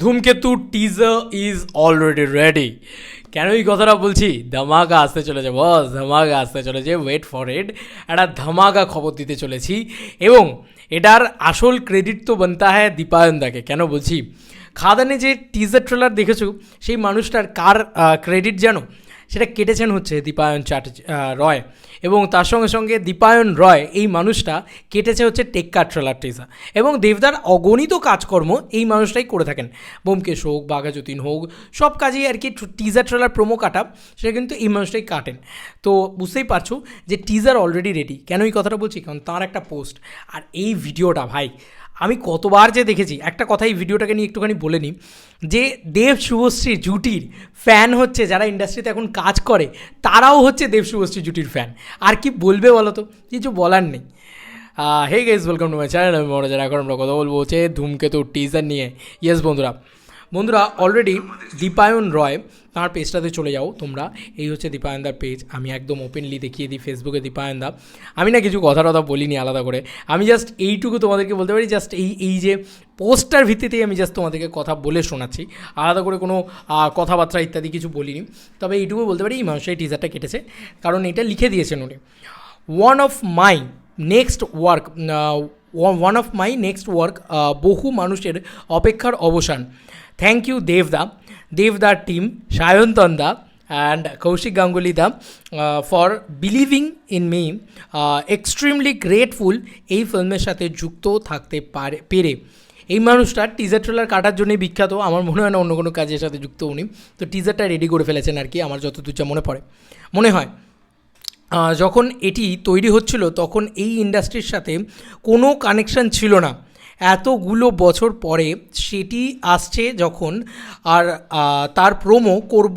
ধূমকেতু teaser is already ready কেন এই কথাটা বলছি? ধামাকা আসতে চলেছে বস ধামাকা আসতে চলেছে ওয়েট ফর ইট একটা ধামাকা খবর দিতে চলেছি। এবং এটার আসল ক্রেডিট তো বানতা হ্যায় দীপায়নদাকে কেন বলছি? খাদানে যে টিজার ট্রেলার দেখেছ, সেই মানুষটার কার ক্রেডিট জানো? সেটা কেটেছেন হচ্ছে দীপায়ন চ্যাটার্জি রয়। এবং তার সঙ্গে সঙ্গে দীপায়ন রয়, এই মানুষটা কেটেছে হচ্ছে টেক্কা ট্রেলার টিজা। এবং দেবদার অগণিত কাজকর্ম এই মানুষটাই করে থাকেন। বোমকেশ হোক, বাঘাযতীন হোক, সব কাজেই আর কি টিজার ট্রেলার প্রোমো কাটা, সেটা কিন্তু এই মানুষটাই কাটেন। তো বুঝতেই পারছ যে টিজার অলরেডি রেডি কেন এই কথাটা বলছি? কারণ তার একটা পোস্ট আর এই ভিডিওটা ভাই আমি কতবার যে দেখেছি, একটা কথা এই ভিডিওটাকে নিয়ে একটুখানি বলে নিই, যে দেব শুভশ্রী জুটির ফ্যান হচ্ছে যারা ইন্ডাস্ট্রিতে এখন কাজ করে, তারাও হচ্ছে দেব শুভশ্রী জুটির ফ্যান আর কি বলবে বলো তো কিছু বলার নেই। Hey guys welcome to my channel আমি মনে যারা এখন আমরা কথা বলব হচ্ছে ধূমকেতু টিজার নিয়ে। ইয়েস বন্ধুরা বন্ধুরা অলরেডি দীপায়ন রয়, তার পেজটাতে চলে যাও তোমরা। এই হচ্ছে দীপায়নদার পেজ আমি একদম ওপেনলি দেখিয়ে দিই ফেসবুকে দীপায়নদা। আমি না কিছু কথা টথা বলিনি আলাদা করে। আমি জাস্ট এইটুকু তোমাদেরকে বলতে পারি জাস্ট এই এই যে পোস্টার ভিত্তিতেই আমি জাস্ট তোমাদেরকে কথা বলে শোনাচ্ছি। আলাদা করে কোনো কথাবার্তা ইত্যাদি কিছু বলিনি। তবে এইটুকু বলতে পারি, এই মানুষটা এই টিজারটা কেটেছে। কারণ এটা লিখে দিয়েছেন উনি। One of my next work one of my next work বহু মানুষের অপেক্ষার অবসান। থ্যাংক ইউ দেবদা দেবদার team Sayantan da and Kaushik Ganguly da for believing in me extremely grateful এই ফিল্মের সাথে যুক্ত থাকতে পারে, পেরে। এই মানুষটা টিজার ট্রেলার কাটার জন্যই বিখ্যাত, আমার মনে হয় না অন্য কোনো কাজের সাথে যুক্ত উনি। তো টিজারটা রেডি করে ফেলেছেন আর কি, আমার যতদূর যা মনে পড়ে। মনে হয়। যখন এটি তৈরি হচ্ছিল, তখন এই ইন্ডাস্ট্রির সাথে কোনো কানেকশন ছিল না। এতগুলো বছর পরে সেটি আসছে যখন আর তার প্রোমো করব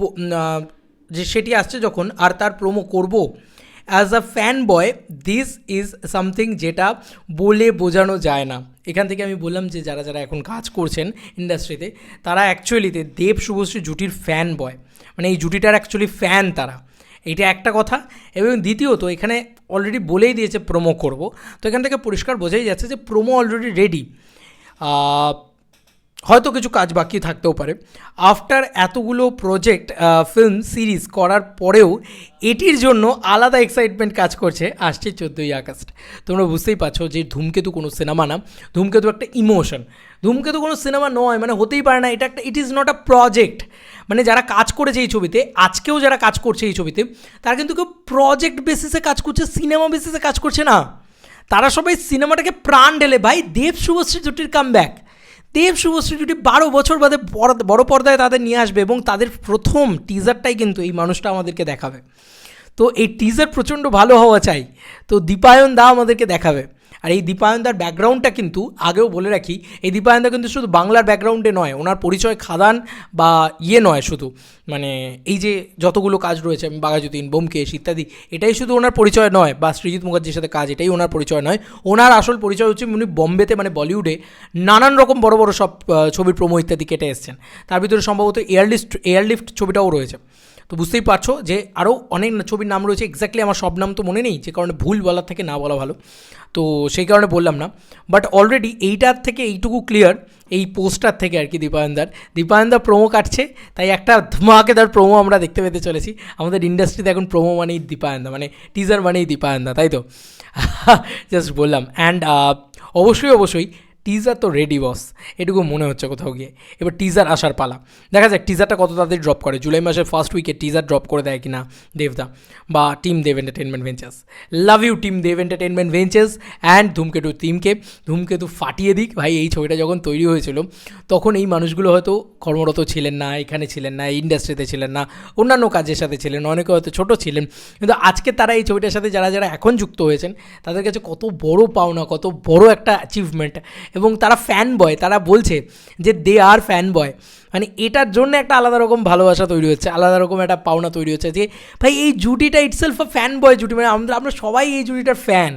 যে সেটি আসছে যখন আর তার প্রোমো করব। As a fan boy this is something যেটা বলে বোঝানো যায় না। এখান থেকে আমি বললাম যে যারা যারা এখন কাজ করছেন ইন্ডাস্ট্রিতে তারা অ্যাকচুয়ালিতে দেব শুভশ্রী জুটির ফ্যান বয় মানে এই জুটিটার অ্যাকচুয়ালি ফ্যান তারা। এটা একটা কথা। এবং দ্বিতীয়ত, এখানে অলরেডি বলেই দিয়েছে প্রোমো করব। তো এখান থেকে পরিষ্কার বোঝাই যাচ্ছে যে প্রোমো অলরেডি রেডি হয়তো কিছু কাজ বাকি থাকতেও পারে। আফটার এতগুলো প্রজেক্ট ফিল্ম সিরিজ করার পরেও এটির জন্য আলাদা এক্সাইটমেন্ট কাজ করছে, আসছে চোদ্দোই আগস্ট। তোমরা বুঝতেই পারছ যে ধূমকেতু কোনো সিনেমা না। ধূমকেতু একটা ইমোশন ধূমকেতু কোনো সিনেমা নয় মানে হতেই পারে না, এটা একটা it is not a project মানে যারা কাজ করেছে এই ছবিতে, আজকেও যারা কাজ করছে এই ছবিতে, তারা কিন্তু কেউ প্রজেক্ট বেসিসে কাজ করছে সিনেমা বেসিসে কাজ করছে না। তারা সবাই সিনেমাটাকে প্রাণ ঢেলে, ভাই, দেব শুভশ্রী জুটির কাম ব্যাক দেব শুভশ্রী জুটি বারো বছর বাদে বড়- পর্দায় তাদের নিয়ে আসবে এবং তাদের প্রথম টিজারটাই কিন্তু এই মানুষটা আমাদেরকে দেখাবে। তো এই টিজার প্রচণ্ড ভালো হওয়া চাই। তো দীপায়ন দা আমাদেরকে দেখাবে। আর এই দীপায়নদার ব্যাকগ্রাউন্ডটা কিন্তু আগেও বলে রাখি, এই দীপায়নদা কিন্তু শুধু বাংলার ব্যাকগ্রাউন্ডে নয়, ওনার পরিচয় খাদান বা ইয়ে নয় শুধু। মানে এই যে যতগুলো কাজ রয়েছে, আমি বাঘাযতীন বোমকেশ ইত্যাদি, এটাই শুধু ওনার পরিচয় নয়, বা সৃজিৎ মুখার্জির সাথে কাজ, এটাই ওনার পরিচয় নয়। ওনার আসল পরিচয় হচ্ছে উনি বম্বেতে মানে বলিউডে, নানান রকম বড় বড় সব ছবির প্রোমো ইত্যাদি কেটে এসছেন। তার ভিতরে সম্ভবত এয়ারলিফট, এয়ারলিফ্ট ছবিটাও রয়েছে। তো বুঝতেই পারছ যে আরও অনেক ছবির নাম রয়েছে। এক্স্যাক্টলি আমার সব নাম তো মনে নেই, যে কারণে ভুল বলার থেকে না বলা ভালো। তো সেই কারণে বললাম না। বাট অলরেডি এইটার থেকে এইটুকু ক্লিয়ার এই পোস্টার থেকে আর কি দীপায়নদার। দীপায়নদার প্রোমো কাটছে, তাই একটা ধমাকেদার প্রোমো আমরা দেখতে পেতে চলেছি। আমাদের ইন্ডাস্ট্রিতে এখন প্রোমো মানেই দীপায়নদা মানে টিজার মানেই দীপায়নদা, তাই তো? জাস্ট বললাম। অ্যান্ড অবশ্যই অবশ্যই টিজার তো রেডি বস এটুকু মনে হচ্ছে কোথাও গিয়ে। এবার টিজার আসার পালা। দেখা যাক টিজারটা কত তাড়াতাড়ি ড্রপ করে। জুলাই মাসের ফার্স্ট উইকে টিজার ড্রপ করে দেয় কিনা দেবদা বা team Dev Entertainment Ventures love you team Dev Entertainment Ventures and Dhumketu টিমকে ধূমকেতু ফাটিয়ে দিক। ভাই, এই ছবিটা যখন তৈরি হয়েছিল, তখন এই মানুষগুলো হয়তো কর্মরত ছিলেন না, এখানে ছিলেন না ইন্ডাস্ট্রিতে ছিলেন না, অন্যান্য কাজের সাথে ছিলেন, অনেকে হয়তো ছোট ছিলেন। কিন্তু আজকে তারা এই ছবিটার সাথে যারা যারা এখন যুক্ত হয়েছেন, তাদের কাছে কত বড় পাওনা, কত বড় একটা অ্যাচিভমেন্ট এবং তারা ফ্যান বয় তারা বলছে যে দে আর ফ্যান বয় মানে এটার জন্য একটা আলাদা রকম ভালোবাসা তৈরি হচ্ছে, আলাদা রকম একটা পাওনা তৈরি হচ্ছে যে, ভাই, এই জুটিটা ইটসেলফ ফ্যান বয় জুটি মানে আমরা আমরা সবাই এই জুটিটার ফ্যান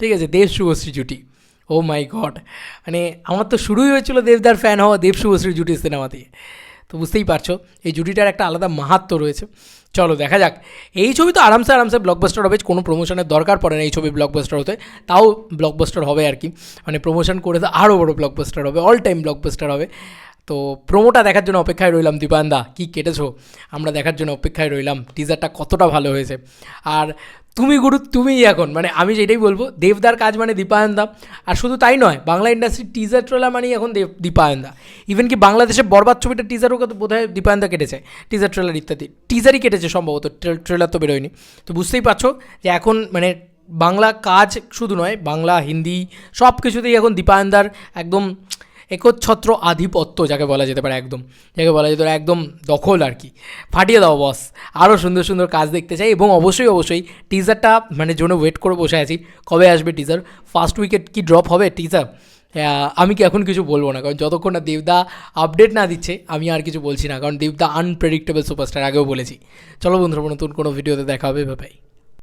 ঠিক আছে, দেব শুভশ্রী জুটি। ও মাই গড মানে আমার তো শুরুই হয়েছিল দেবদার ফ্যান হওয়া, দেব শুভশ্রী জুটি সিনেমাতে তো বুঝতেই পারছ, এই জুটিটার একটা আলাদা মাহাত্ম রয়েছে। চলো দেখা যাক। এই ছবি তো আরামসে আরামসে ব্লকবাস্টার হবে, কোনো প্রমোশনের দরকার পড়ে না এই ছবি ব্লকবাস্টার হতে। তাও ব্লকবাস্টার হবে আর কি। মানে প্রমোশন করে তো আরও বড় ব্লকবাস্টার হবে অল টাইম ব্লকবাস্টার হবে। তো প্রোমোটা দেখার জন্য অপেক্ষায় রইলাম দীপায়নদা কী কেটেছো? আমরা দেখার জন্য অপেক্ষায় রইলাম। টিজারটা কতটা ভালো হয়েছে। আর তুমি গুরু, তুমিই এখন। মানে আমি যেটাই বলব, দেবদার কাজ মানে দীপায়নদা। আর শুধু তাই নয়, বাংলা ইন্ডাস্ট্রির টিজার ট্রেলার মানেই এখন দেব, দীপায়নদা। ইভেন কি বাংলাদেশের বরবাদ ছবিটা টিজারও কত বোধহয় দীপায়নদা কেটেছে টিজার ট্রেলার ইত্যাদি। টিজারই কেটেছে সম্ভবত ট্রেলার তো বেরোয়নি। তো বুঝতেই পারছ যে এখন মানে বাংলা কাজ শুধু নয়, বাংলা, হিন্দি সব কিছুতেই এখন দীপায়নদার একদম একচ্ছত্র আধিপত্য যাকে বলা যেতে পারে একদম। যাকে বলা যেতে পারে একদম দখল আর কি। ফাটিয়ে দাও বস আরও সুন্দর সুন্দর কাজ দেখতে চাই এবং অবশ্যই অবশ্যই টিজারটা মানে জন্য ওয়েট করে বসে আছি। কবে আসবে টিজার ফার্স্ট উইকেট কি ড্রপ হবে টিজার আমি কি এখন কিছু বলব না? কারণ যতক্ষণ না দেবদা আপডেট না দিচ্ছে, আমি আর কিছু বলছি না। কারণ দেবদা আনপ্রেডিক্টেবল সুপারস্টার আগেও বলেছি। চলো বন্ধুরা, নতুন কোনো ভিডিওতে দেখা হবে ভাই